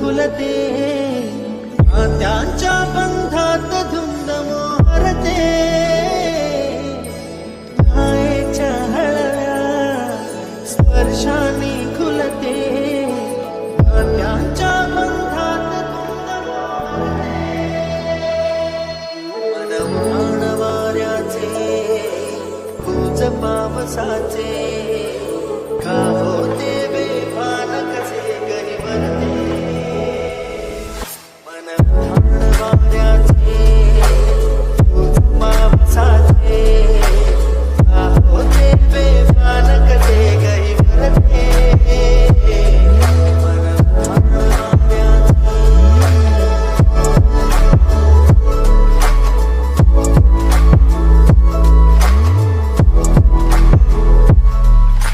खुलते. त्यांच्या बंधात धुंद मोहरते मायेच्या हळव्या स्पर्शाने खुलते. त्यांच्या बंधात धुंद मन वाऱ्याचे कुज पावसाचे